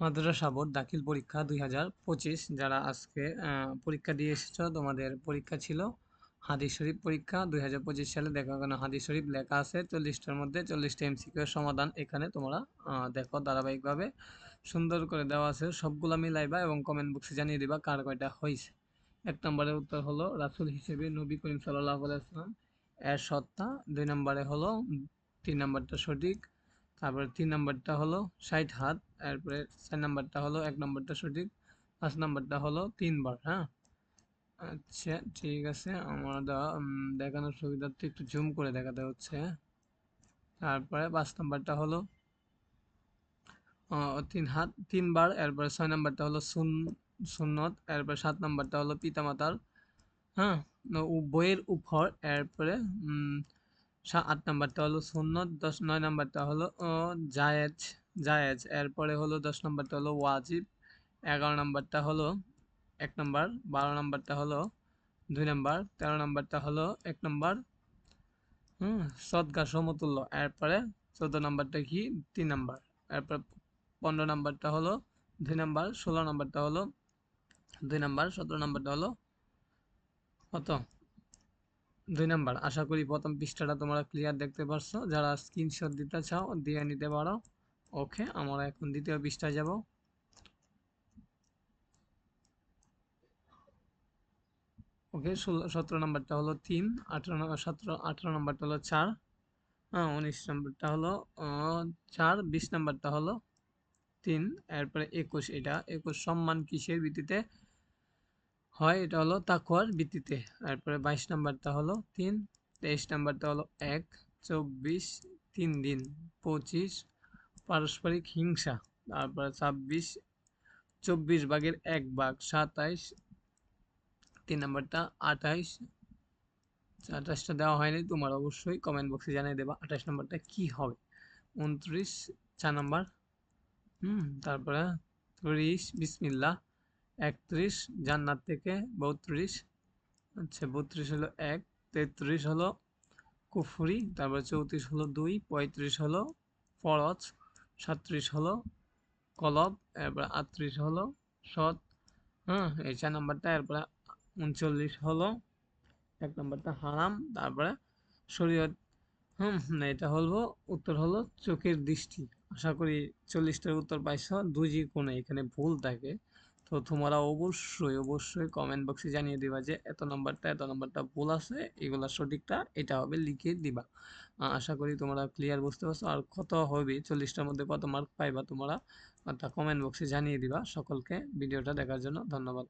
মাদ্রাসা board দাখিল পরীক্ষা দুই হাজার পঁচিশ, যারা আজকে পরীক্ষা দিয়ে এসেছ, তোমাদের পরীক্ষা ছিল হাদিস শরীফ পরীক্ষা দুই হাজার পঁচিশ সালে। দেখো কেন হাদিস শরীফ লেখা আছে, চল্লিশটার মধ্যে চল্লিশটা এমসিকিউ সমাধান এখানে তোমরা দেখো ধারাবাহিকভাবে। সুন্দর করে দেওয়া আছে, সবগুলা মিলাইবা এবং কমেন্ট বক্সে জানিয়ে দিবা কার কয়টা হয়েছে এক নম্বরের উত্তর হলো রাসূল হিসেবে নবী করিম সাল্লাহ আলাইসাল্লাম এর সত্তা। দুই নম্বরে হলো, তিন নম্বরটা সঠিক। তারপরে তিন নম্বরটা হলো ষাট হাত, তারপরে চার নম্বরটা হলো এক নম্বরটা সঠিক, পাঁচ নম্বরটা হলো তিনবার হ্যাঁ? আচ্ছা ঠিক আছে আমার দেখানোর সুবিধার্থে একটু জুম করে দেখাতে হচ্ছে। তারপরে পাঁচ নম্বরটা হলো তিন হাত, তিনবার, এরপরে ছয় নম্বরটা হলো সুন সুন্নত, এরপরে সাত নম্বরটা হলো পিতামাতার হ্যাঁ? বইয়ের উপর, এরপরে আট নাম্বারটা হলো সুন্নত দশ নয় নাম্বারটা হলো জায়েজ জায়েজ এরপরে হলো দশ নাম্বারটা হলো ওয়াজিব এগারো নাম্বারটা হলো এক নাম্বার বারো নাম্বারটা হলো দুই নাম্বার তেরো নাম্বারটা হলো এক নাম্বার হুম সদকা সমতুল্য এরপরে চোদ্দ নাম্বারটা কি তিন নাম্বার এরপরে পনেরো নাম্বারটা হলো দুই নাম্বার ষোলো নাম্বারটা হলো দুই নাম্বার সতেরো নাম্বারটা হলো কত দুই নাম্বার, আশা করি প্রথম পৃষ্ঠাটা তোমরা ক্লিয়ার দেখতে পারছ। যারা স্ক্রিনশট দিতে চাও, দিয়ে নিতে পারো। ওকে আমরা এখন দ্বিতীয় পৃষ্ঠায় যাব। ওকে ষোলো, সতেরো নাম্বারটা হলো তিন, আঠারো সতেরো, আঠারো নাম্বারটা হলো চার হ্যাঁ উনিশ নাম্বারটা হলো চার, বিশ নাম্বারটা হলো তিন, এরপরে একুশ, এটা একুশ সম্মান কিসের ভিত্তিতে? হয়, এটা হলো তাকওয়ার ভিত্তিতে। তারপরে বাইশ নাম্বারটা হলো তিন, তেইশ নাম্বারটা হলো এক, চব্বিশ তিন দিন, পঁচিশ পারস্পরিক হিংসা, তারপরে ছাব্বিশ, চব্বিশ ভাগের এক ভাগ, সাতাইশ, তিন নাম্বারটা আঠাইশ আঠাশটা দেওয়া হয়নি, তোমার অবশ্যই কমেন্ট বক্সে জানিয়ে দেবা আঠাশ নাম্বারটা কি হবে। উনত্রিশ, চার নাম্বার, হুম, তারপরে ত্রিশ, বিসমিল্লাহ একত্রিশ, জান্নাত থেকে বত্রিশ আচ্ছা বত্রিশ হলো এক, তেত্রিশ হলো কুফরি, তারপরে চৌত্রিশ হলো দুই, পঁয়ত্রিশ হলো ফরজ সাত্রিশ হলো কলব, এরপর আটত্রিশ হলো সৎ হ্যাঁ এই চার নাম্বারটা, এরপরে উনচল্লিশ হলো, এক নাম্বারটা হারাম, তারপরে শরীয়ত, হুম এটা হলো, উত্তর হলো চোখের দৃষ্টি, আশা করি চল্লিশটার উত্তর পাইছ দুজি কোণে, এখানে ভুল থাকে তো তোমরা অবশ্যই অবশ্যই কমেন্ট বক্সে জানিয়ে দিবা যে এত নাম্বারটা এত নাম্বারটা ভুল আছে এগুলা সঠিকটা এটা হবে লিখে দিবা। আশা করি তোমরা ক্লিয়ার বুঝতে পারছ। আর কত হবে চল্লিশটার মধ্যে কত মার্ক পাইবা তোমরা, তা কমেন্ট বক্সে জানিয়ে দিবা। সকলকে ভিডিওটা দেখার জন্য ধন্যবাদ।